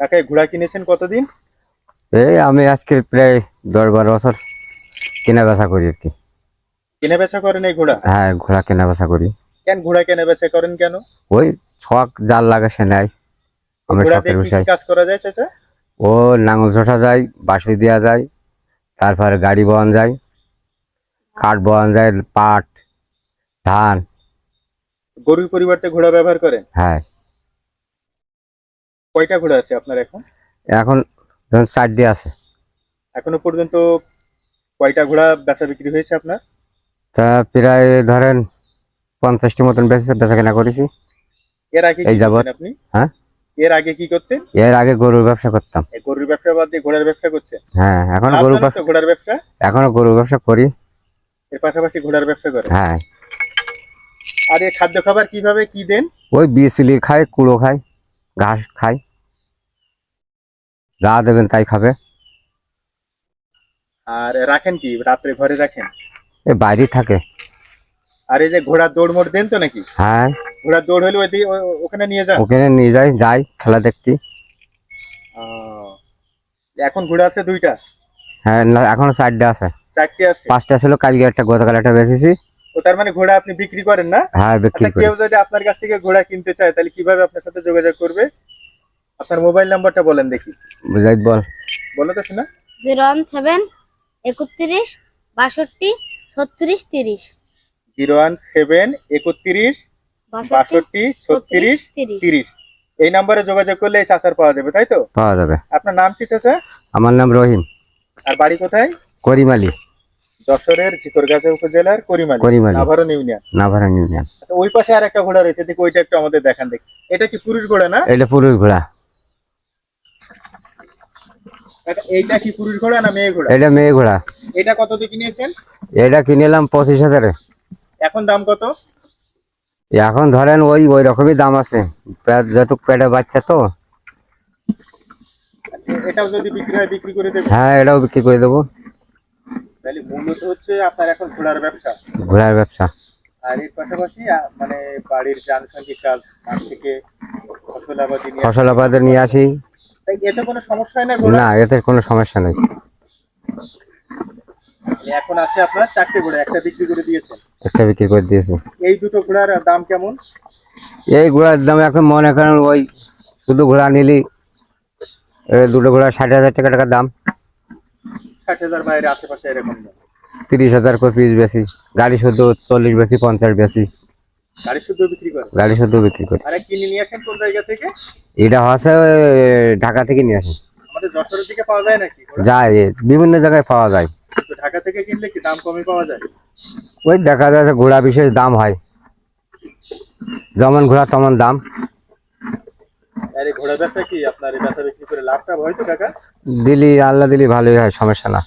কাকা এই ঘোড়া কিনেছেন কতদিন? এই আমি আজকে প্রায় দশ বারো বছর কেনা বেচা করি আর কি। কেনে বেচা করেন এই ঘোড়া? হ্যাঁ ঘোড়া কেনা বেচা করি। কেন ঘোড়া কেনে বেচা করেন কেন? ওই শখ জাল লাগে সে আমি শখের বিষয়। কাজ করা যায় চাচা? ও নাঙল চষা যায় বাঁশি দেওয়া যায় তারপরে গাড়ি বহন যায় কাঠ বহন যায় পাট ধান। গরুর পরিবর্তে ঘোড়া ব্যবহার করেন? হ্যাঁ। কয়টা ঘোড়া আছে আপনার এখন? এখন ধরুন চারটে আছে। এখনও পর্যন্ত কয়টা ঘোড়া বেচা বিক্রি হয়েছে আপনার? তা প্রায় ধরেন পঞ্চাশটি মতন বেচে বেচা কেনা করেছি। এর আগে এই যাবৎ। আপনি? হ্যাঁ? এর আগে কি করতেন? এর আগে গরুর ব্যবসা করতাম। গরুর ব্যবসা বাদ দিয়ে ঘোড়ার ব্যবসা করছেন? হ্যাঁ এখন গরু ব্যবসা ঘোড়ার ব্যবসা। এখনও গরুর ব্যবসা করি। এর পাশাপাশি ঘোড়ার ব্যবসা করেন। হ্যাঁ। আর এই খাদ্য খাবার কীভাবে কি দেন? ওই বিচলি খায় কুড়ো খায় ঘাস খায় যা দেবেন তাই খাবে। আর রাখেন কি? রাত্রে ঘরে রাখেন? এ বাইরে থাকে। আর এই যে ঘোড়ার দৌড় মোড় দেন তো নাকি? হ্যাঁ। ঘোড়ার দৌড় হলে ওই ওখানে নিয়ে যান। ওখানে নিয়ে যাই যাই খেলা দেখতে। এখন ঘোড়া আছে দুইটা? হ্যাঁ না, এখনও চারটে আছে। চারটে আছে? পাঁচটা ছিল কালকে একটা গতকাল একটা বেচেছি। ও তার মানে ঘোড়া আপনি বিক্রি করেন না? হ্যাঁ বিক্রি আচ্ছা করি। কেউ যদি আপনার কাছ থেকে ঘোড়া কিনতে চায় তাহলে কীভাবে আপনার সাথে যোগাযোগ করবে? আপনার মোবাইল নাম্বারটা বলেন দেখি। বুঝাই বল। বলো তো শোনা। জিরো ওয়ান সেভেন একত্রিশ বাষট্টি ছত্রিশ তিরিশ। জিরো ওয়ান সেভেন একত্রিশ বাষট্টি ছত্রিশ তিরিশ। এই নাম্বারে যোগাযোগ করলে এই চাচার পাওয়া যাবে তাই তো? পাওয়া যাবে। আপনার নাম কি চাচা? আমার নাম রহিম। আর বাড়ি কোথায়? করিমালি। যশোরের ঝিকরগাছা উপজেলার করিমালি। করিমালি। নাভারন ইউনিয়ন। নাভারান ইউনিয়ন। আচ্ছা, ওই পাশে আর একটা ঘোড়া রয়েছে দেখি ওইটা একটু আমাদের দেখান দেখি। এটা কি পুরুষ ঘোড়া না? এটা পুরুষ ঘোড়া। এইটা কি ঘোড়া না মেয়ে ঘোড়া? এটা মেয়ে ঘোড়া। এটা কত দিয়ে কিনেছেন? এটা কিনেলাম পঁচিশ হাজারে। এখন দাম কত? এখন ধরেন ওই ওই রকমই দাম আছে। যেটুক পেটে বাচ্চা তো। এটাও যদি বিক্রি হয় বিক্রি করে দেবে। হ্যাঁ এটাও বিক্রি করে দেবো। তাহলে মূলত হচ্ছে আপনার এখন ঘোড়ার ব্যবসা। ঘোড়ার ব্যবসা। আর এর পাশাপাশি মানে বাড়ির যে আনুষঙ্গিক কাজ মাঠ থেকে ফসল আবাদি নিয়ে আসি। এতে কোনো সমস্যা হয় না এতে কোনো সমস্যা নেই। মানে এখন আসে আপনার চারটে ঘোড়া একটা বিক্রি করে দিয়েছেন। একটা বিক্রি করে দিয়েছি। এই দুটো ঘোড়ার দাম কেমন? এই ঘোড়ার দাম এখন মনে করেন ওই শুধু ঘোড়া নিলি দুটো ঘোড়া ষাট হাজার টাকা টাকা দাম। ষাট হাজার বাইরে আশেপাশে এরকম তিরিশ হাজার করে পিস বেশি গাড়ি শুধু চল্লিশ বেশি পঞ্চাশ বেশি। গাড়ি শুদ্ধ বিক্রি করে? গাড়ি শুধু বিক্রি করি। আরে কিনে নিয়ে আসেন কোন জায়গা থেকে? এটা হচ্ছে ঢাকা থেকে নিয়ে আসি আমাদের যশোরের দিকে পাওয়া যায় নাকি? যায় বিভিন্ন জায়গায় পাওয়া যায়। তো ঢাকা থেকে কিনলে কি দাম কমে পাওয়া যায়? ওই দেখা যায় ঘোড়া বিশেষ দাম হয়। যেমন ঘোড়া তেমন দাম। আর ঘোড়া ব্যবসা কি? আপনার ব্যবসা বিক্রি করে লাভটা হয় তো কাকা? দিলি আল্লাহ দিলি ভালোই হয় সমস্যা না।